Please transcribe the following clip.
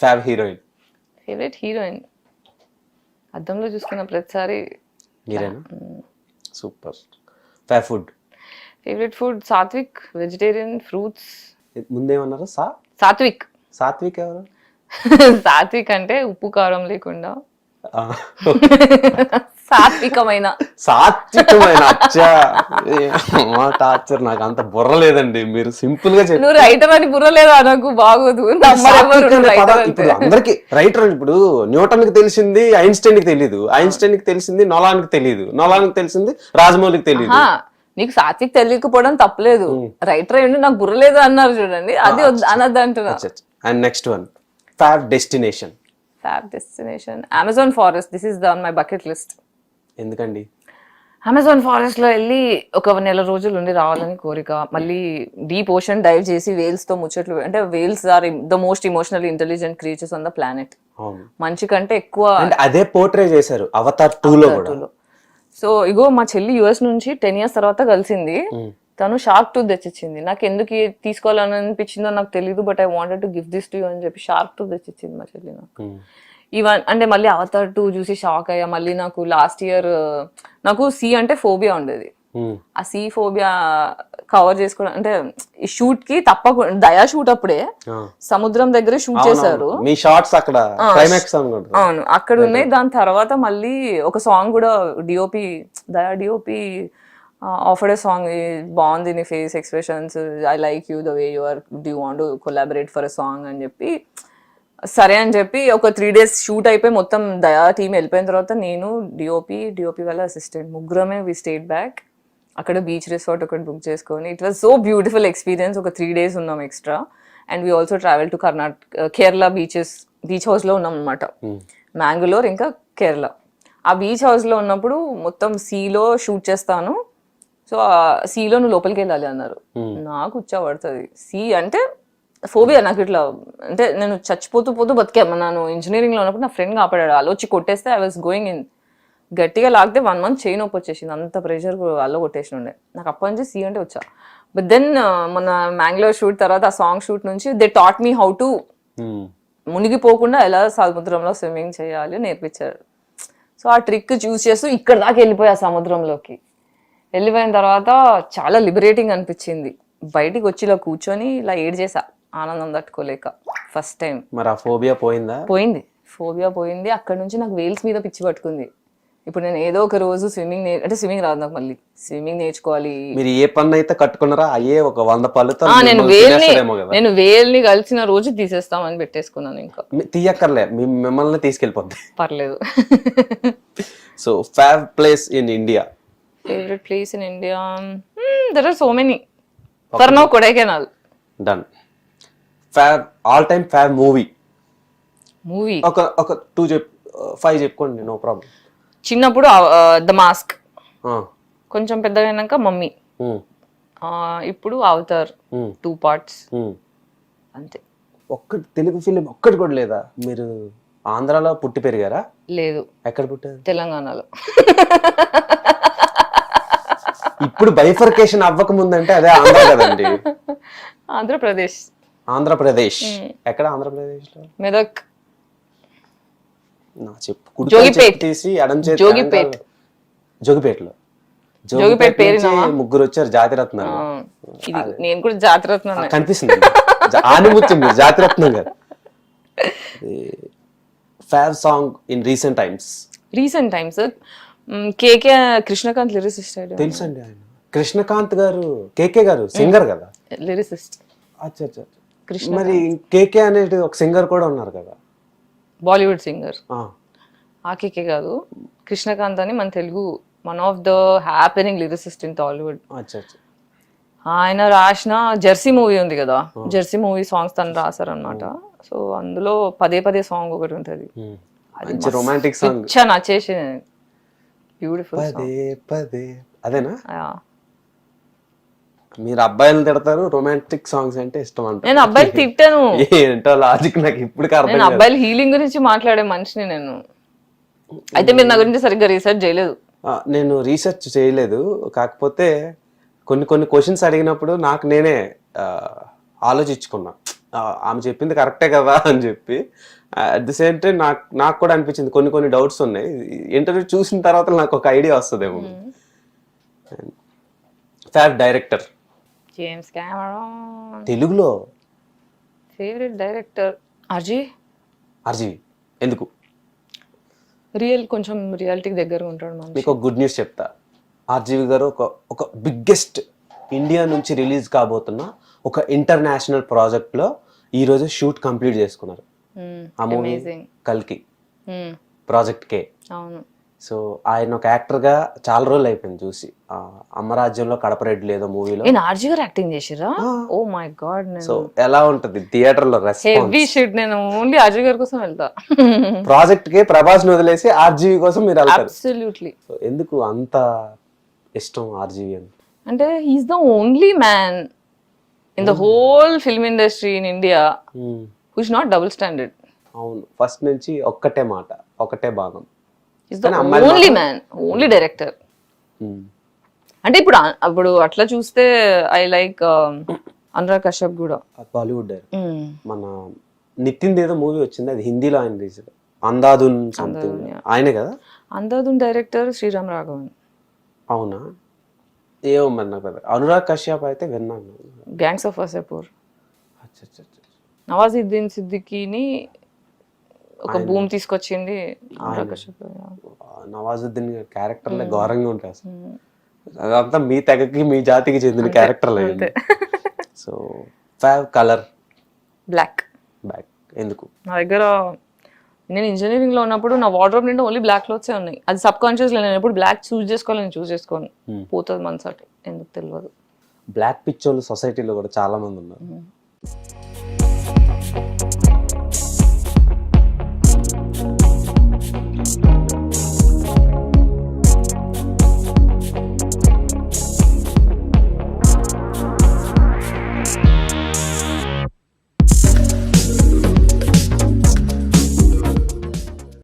ఫ్యావ్ heroine favourite heroine అద్దంలో చూసుకున్న ప్రతిసారి మీరేనా? Super fav food favourite food Satvik vegetarian fruits ముందేమన్నారు? సా? సాత్విక్. సాత్విక్ ఎవరు? సాత్విక్ అంటే ఉప్పు కారం లేకుండా. సాత్వికమైన. సాత్వికమైన అచ్చా. టార్చర్ నాకు అంత బుర్ర లేదండి. మీరు సింపుల్గా చెప్పి నువ్వు రైటర్ అని బుర్రలేదా నాకు బాగోదు. ఇప్పుడు అందరికి రైటర్ ఇప్పుడు న్యూటన్కి తెలిసింది ఐన్స్టైన్కి తెలియదు ఐన్స్టైన్కి తెలిసింది నొలాన్కి తెలియదు నొలాన్కి తెలిసింది రాజమౌళికి తెలియదు నీకు సాత్విక్ తెలియకపోవడం తప్పలేదు. రైటర్ ఏంటి నాకు బుర్రలేదు అన్నారు చూడండి. అది అనద్దు అంటున్నా and next one fav destination fab destination Amazon forest this is the my bucket list ఎందుకండి? అమెజాన్ ఫారెస్ట్లో వెళ్ళి ఒక నెల రోజులు ఉండి రావాలని కోరిక. మళ్ళీ డీప్ ఓషన్ డైవ్ చేసి వేల్స్తో ముచ్చట్లు అంటే whales are the most emotional intelligent creatures on the planet. మంచి కంటే ఎక్కువ అదే పోర్ట్రే చేశారు అవతార్ టూ లో సో ఇగో మా చెల్లి యుఎస్ నుంచి టెన్ ఇయర్స్ తర్వాత కలిసింది. తను షార్క్ టూత్ తెచ్చిచ్చింది. నాకు ఎందుకు తీసుకోవాలని అనిపించిందో నాకు తెలియదు but I wanted to give this to you అని చెప్పి షార్క్ టూత్ తెచ్చిచ్చింది మా చెల్లి నాకు. ఈవెన్ అంటే మళ్ళీ అవతార్ టూ చూసి షాక్ అయ్యా. మళ్ళీ నాకు లాస్ట్ ఇయర్ నాకు సీ అంటే ఫోబియా ఉండేది. ఆ సీ ఫోబియా కవర్ చేసుకోవడం అంటే ఈ షూట్కి తప్పకుండా దయా షూట్ అప్పుడే. సముద్రం దగ్గర షూట్ చేశారు. మీ షార్ట్స్ అక్కడ అవును. అక్కడ ఉన్నాయి. దాని తర్వాత మళ్ళీ ఒక సాంగ్ కూడా డిఓపి దయా డిఓపి ఆఫర్డ్ ఏ సాంగ్ బాగుంది నీ face expressions. I like you the way you are do want collaborate for a song అని చెప్పి సరే అని చెప్పి ఒక త్రీ డేస్ షూట్ అయిపోయి మొత్తం దయా టీం వెళ్ళిపోయిన తర్వాత నేను డిఓపి డిఓపి వాళ్ళ అసిస్టెంట్ ముగ్గురమే వి స్టేట్ బ్యాక్ అక్కడ బీచ్ రిసార్ట్ ఒకటి బుక్ చేసుకొని. It was so beautiful experience ఒక త్రీ డేస్ ఉన్నాం extra and we also travel to Karnataka Kerala beaches beach హౌస్లో ఉన్నాం అనమాట మ్యాంగ్లూర్ ఇంకా కేరళ ఆ బీచ్ హౌస్లో ఉన్నప్పుడు మొత్తం సీలో షూట్ చేస్తాను. సో ఆ సీలో నువ్వు లోపలికి వెళ్ళాలి అన్నారు. నాకు ఉచ్చా పడుతుంది. సీ అంటే ఫోబియా నాకు ఇట్లా అంటే నేను చచ్చిపోతూ పోతూ బతికా నన్ను ఇంజనీరింగ్లో ఉన్నప్పుడు నా ఫ్రెండ్ కాపాడాడు. అలా వచ్చి కొట్టేస్తే ఐ వాస్ గోయింగ్ ఇన్ గట్టిగా లాగితే వన్ మంత్ చేయి నొప్పి వచ్చేసింది అంత ప్రెషర్ అల్లో కొట్టేసి ఉండే. నాకు అప్పటి నుంచి సీ అంటే వచ్చా. బట్ దెన్ మన మ్యాంగ్లూర్ షూట్ తర్వాత ఆ సాంగ్ షూట్ నుంచి they taught me how to. మునిగిపోకుండా ఎలా సముద్రంలో స్విమ్మింగ్ చేయాలి నేర్పించారు. సో ఆ ట్రిక్ చూస్ చేస్తూ ఇక్కడ దాకా వెళ్ళిపోయా సముద్రంలోకి. వెళ్ళిపోయిన తర్వాత చాలా లిబరేటింగ్ అనిపించింది. బయటికి వచ్చి ఇలా కూర్చొని ఇలా ఏడ్ చేసా ఆనందం తట్టుకోలేక ఫస్ట్ టైం మరి ఆ ఫోబియా పోయిందా? పోయింది. ఫోబియా పోయింది. అక్కడ నుంచి నాకు వేల్స్ మీద పిచ్చి పట్టుకుంది. ఇప్పుడు నేను ఏదో ఒక రోజు స్విమ్మింగ్ నే అంటే స్విమ్మింగ్ రాదు నాకు మళ్ళీ. స్విమ్మింగ్ నేర్చుకోవాలి. మీరు ఏ పన్ను అయితే కట్టుకున్నారా అయ్యే ఒక వంద పళ్ళుతో నేను వేల్ని నేను వేల్ని కలిసిన రోజు తీసేస్తామని పెట్టేసుకున్నాను ఇంకా. తీయక్కర్లే. మిమ్మల్ని తీసుకెళ్ళిపోద్ది. పర్లేదు. So fav place in India favourite place in India there are so many for no Kodaikanal done fav all time fav movie movie ఒక ఒక టూ చెప్ ఫైవ్ చెప్పుకోండి నో ప్రాబ్లం చిన్నప్పుడు ద మాస్క్ కొంచెం పెద్దగా అయినాక మమ్మీ ఇప్పుడు అవతార్ టూ పార్ట్స్ అంతే. ఒక్కటి తెలుగు ఫిలిం ఒక్కటి కూడా లేదా? మీరు ఆంధ్రాలో పుట్టి పెరిగారా? లేదు. ఎక్కడ పుట్టారు? తెలంగాణలో. ఇప్పుడు బైఫర్కేషన్ అవ్వక ముందంటే అదే ఆంధ్ర కదండి. ఆంధ్రప్రదేశ్. ఆంధ్రప్రదేశ్. ఎక్కడ ఆంధ్రప్రదేశ్లో మెదక్. నా చెప్పు కుడి జోగిపేట్. చేతి తీసి ఎడం చేతి జోగిపేట్. ఆంధ్రాలో- జోగిపేటలో. జోగిపేట్ పేరు? ముగ్గురు వచ్చారు ఇది నేను కూడా జాతరత్న కనిపిస్తుంది. ఆనిముత్యం మీరు జాతిరత్నం గారు fav song in recent times. Recent times? KK Krishnakant lyricist తెలుసండి ఆయన. కృష్ణకాంత్ గారు కేకే గారు సింగర్ కదా? లిరిసిస్ట్. అచ్చా అచ్చా అచ్చా. మరి కేకే అనేది ఒక సింగర్ కూడా ఉన్నారు కదా. Bollywood singer. ఆ, కేకే కాదు. కృష్ణకాంత్ అని మన Telugu one of the happening lyricist in Tollywood. ఆయన రాసిన జెర్సీ మూవీ ఉంది కదా. జెర్సీ మూవీ సాంగ్స్ తను రాశారనమాట సో అందులో పదే పదే సాంగ్ ఒకటి ఉంటది. రొమాంటిక్ సాంగ్ నచ్చేసి బ్యూటిఫుల్ పదే పదే. అదేనా? మీరు అబ్బాయిలు తిడతారు రొమాంటిక్ సాంగ్స్ అంటే ఇష్టం అంట నేను అబ్బాయిలు తిట్టాను. ఏంటో లాజిక్ నాకు ఇప్పుడు నేను అబ్బాయిల హీలింగ్ గురించి మాట్లాడే మనిషిని నేను. అయితే మీరు నా గురించి సరిగ్గా రీసెర్చ్ చేయలేదు. నేను రీసెర్చ్ చేయలేదు. కాకపోతే కొన్ని కొన్ని క్వశ్చన్స్ అడిగినప్పుడు నాకు నేనే ఆలోచించుకున్నా. ఆమె చెప్పింది కరెక్టే కదా అని చెప్పి. అట్ ది సేమ్ టైం నాకు నాకు కూడా అనిపించింది. కొన్ని కొన్ని డౌట్స్ ఉన్నాయి. ఇంటర్వ్యూ చూసిన తర్వాత నాకు ఒక ఐడియా వస్తుందేమో. ఫ్యాబ్ డైరెక్టర్ జేమ్స్ కెమెరాన్ తెలుగులో? ఫేవరెట్ డైరెక్టర్ అర్జీ ఆర్జీవి ఎందుకు? రియల్ కొంచెం రియాలిటీకి దగ్గరగా ఉంటాడు మనిషి. మీకు ఒక గుడ్ న్యూస్ చెప్తా. ఆర్జీవి గారు ఒక ఒక బిగ్గెస్ట్ ఇండియా నుంచి రిలీజ్ కాబోతున్న ఒక ఇంటర్నేషనల్ ప్రాజెక్ట్లో ఈరోజు షూట్ కంప్లీట్ చేసుకున్నారు. ఆ మూవీ అమేజింగ్ కల్కి. ప్రాజెక్ట్ కే అవును. సో ఆయన ఒక యాక్టర్గా చాలా రోజులు అయిపోయింది చూసి. ఆ, అమ్మరాజ్యంలో కడపరెడ్డి లేదో మూవీలో. నేను ఆర్జీ గారు యాక్టింగ్ చేసిరా ఓ మై గాడ్ సో ఎలా ఉంటది థియేటర్లో హెవీ షిట్ నేను ఓన్లీ ఆర్జీ గారి కోసం వెళ్తా. ప్రాజెక్ట్కి ప్రభాస్ని వదిలేసి ఆర్జీవి కోసం మీరు అబ్సల్యూట్లీ ఎందుకు అంత ఇష్టం ఆర్జీవి అని అంటే he's the only man in the whole film industry in India. Who's not double standard అవును. ఫస్ట్ నుంచి ఒక్కటే మాట ఒకటే భాగం. ద అమ్మాయిలు only man only director Hmm. అంటే ఇప్పుడు అప్పుడు అట్లా చూస్తే ఐ లైక్ అనురాగ్ కశ్యప్ కూడా. బాలీవుడ్ డైరెక్టర్ మన నితిన్ ఏదో మూవీ వచ్చింది అది హిందీలో ఆయన రీజన్ అందాదున్ సంథింగ్ ఆయనే కదా? అందాదున్ డైరెక్టర్ శ్రీరామ్ రాఘవన్ అవునా? ఏమో మరి నాకు. అనురాగ్ కశ్యప్ అయితే విన్నాను. గ్యాంగ్స్ ఆఫ్ వసేపూర్ అచ్చా. నవాజుద్దీన్ సిద్దికీని ఒక భూమి తీసుకొచ్చింది నవాజుద్దీన్ క్యారెక్టర్లే ఘోరంగా ఉంటాయి అసలు. అదంతా మీ తెగకి మీ జాతికి చెందిన క్యారెక్టర్లే so five colour. Black. Back ఎందుకు? నా దగ్గర నేను ఇంజనీరింగ్లో ఉన్నప్పుడు నా వార్డ్రోబ్ నిండా ఓన్లీ బ్లాక్ క్లోత్సే ఉన్నాయి. అది సబ్ కాన్షియస్ నేను ఎప్పుడు బ్లాక్ చూస్ చేసుకోవాలి నేను చూస్ చేసుకోను. పోతుంది మనసు అటు. ఎందుకు తెలియదు. బ్లాక్ పిచ్చోళ్ళు సొసైటీలో కూడా చాలా మంది ఉన్నారు.